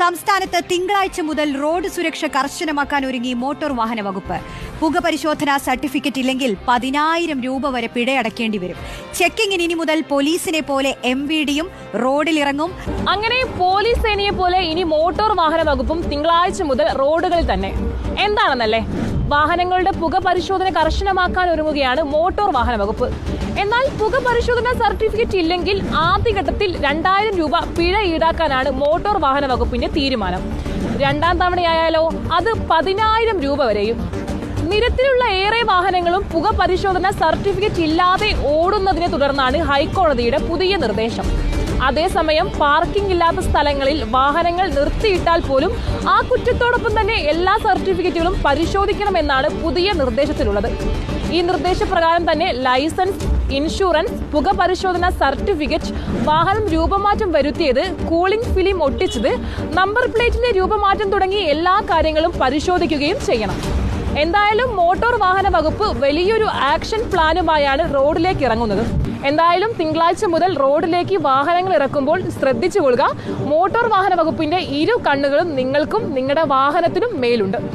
സംസ്ഥാനത്ത് തിങ്കളാഴ്ച മുതൽ റോഡ് സുരക്ഷ കർശനമാക്കാൻ ഒരുങ്ങി മോട്ടോർ വാഹന വകുപ്പ്. പുകപരിശോധനാ സർട്ടിഫിക്കറ്റ് ഇല്ലെങ്കിൽ പതിനായിരം രൂപ വരെ പിഴയടക്കേണ്ടി വരും. ചെക്കിങ്ങിന് ഇനി മുതൽ പോലീസിനെ പോലെ എം വി ഡിയും റോഡിലിറങ്ങും. അങ്ങനെ പോലീസ് സേനയെ പോലെ ഇനി മോട്ടോർ വാഹന വകുപ്പും തിങ്കളാഴ്ച മുതൽ റോഡുകളിൽ തന്നെ. എന്താണെന്നല്ലേ? വാഹനങ്ങളുടെ പുക പരിശോധന കർശനമാക്കാൻ ഒരുങ്ങുകയാണ് മോട്ടോർ വാഹന വകുപ്പ്. എന്നാൽ പുക പരിശോധന സർട്ടിഫിക്കറ്റ് ഇല്ലെങ്കിൽ ആദ്യഘട്ടത്തിൽ രണ്ടായിരം രൂപ പിഴ ഈടാക്കാനാണ് മോട്ടോർ വാഹന വകുപ്പിന്റെ തീരുമാനം. രണ്ടാം തവണയായാലോ അത് പതിനായിരം രൂപ വരെയും. നിരത്തിലുള്ള ഏറെ വാഹനങ്ങളും പുക പരിശോധന സർട്ടിഫിക്കറ്റ് ഇല്ലാതെ ഓടുന്നതിനെ തുടർന്നാണ് ഹൈക്കോടതിയുടെ പുതിയ നിർദ്ദേശം. അതേസമയം പാർക്കിംഗ് ഇല്ലാത്ത സ്ഥലങ്ങളിൽ വാഹനങ്ങൾ നിർത്തിയിട്ടാൽ പോലും ആ കുറ്റത്തോടൊപ്പം തന്നെ എല്ലാ സർട്ടിഫിക്കറ്റുകളും പരിശോധിക്കണമെന്നാണ് പുതിയ നിർദ്ദേശത്തിലുള്ളത്. ഈ നിർദ്ദേശപ്രകാരം തന്നെ ലൈസൻസ് ഇൻഷുറൻസ് പുക പരിശോധന സർട്ടിഫിക്കറ്റ് വാഹനം രൂപമാറ്റം വരുത്തിയത് കൂളിംഗ് ഫിലിം ഒട്ടിച്ചത് നമ്പർ പ്ലേറ്റിന്റെ രൂപമാറ്റം തുടങ്ങി എല്ലാ കാര്യങ്ങളും പരിശോധിക്കുകയും ചെയ്യണം. എന്തായാലും മോട്ടോർ വാഹന വകുപ്പ് വലിയൊരു ആക്ഷൻ പ്ലാനുമായാണ് റോഡിലേക്ക് ഇറങ്ങുന്നത്. എന്തായാലും തിങ്കളാഴ്ച മുതൽ റോഡിലേക്ക് വാഹനങ്ങൾ ഇറക്കുമ്പോൾ ശ്രദ്ധിച്ചു കൊള്ളുക. മോട്ടോർ വാഹന വകുപ്പിന്റെ ഇരു കണ്ണുകളും നിങ്ങൾക്കും നിങ്ങളുടെ വാഹനത്തിനും മേലുണ്ട്.